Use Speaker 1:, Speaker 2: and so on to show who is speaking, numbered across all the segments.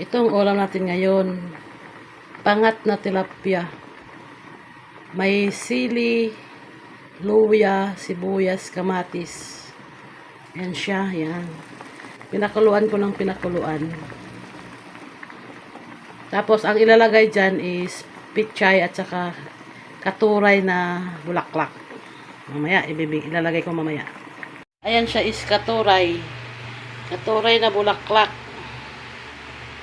Speaker 1: Itong ulam natin ngayon, pangat na tilapia. May sili, luya, sibuyas, kamatis. Yan siya, yan. Pinakuluan ko ng pinakuluan. Tapos, ang ilalagay dyan is pichay at saka katuray na bulaklak. Mamaya, ibibig, ilalagay ko mamaya. Ayan siya is katuray. Katuray na bulaklak.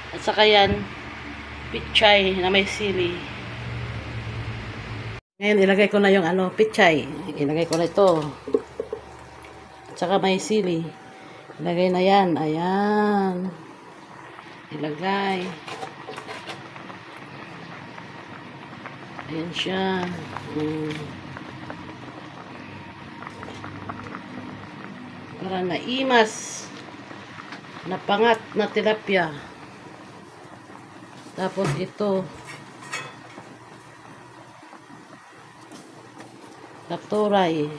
Speaker 1: At saka yan, pichay na may sili. Ngayon, ilagay ko na yung ano, pichay. Ilagay ko na ito. At saka may sili. Ilagay na yan. Ayan. Ilagay. Ayan siya. Mm. Para naimas. Napangat na tilapia. Tapos ito. Katuray.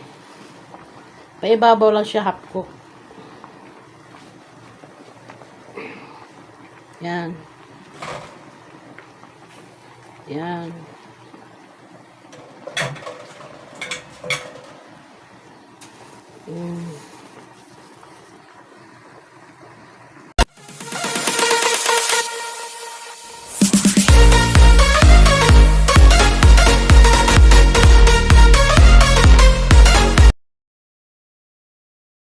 Speaker 1: Paibabaw lang siya half cook. Yan. Yan. Mm.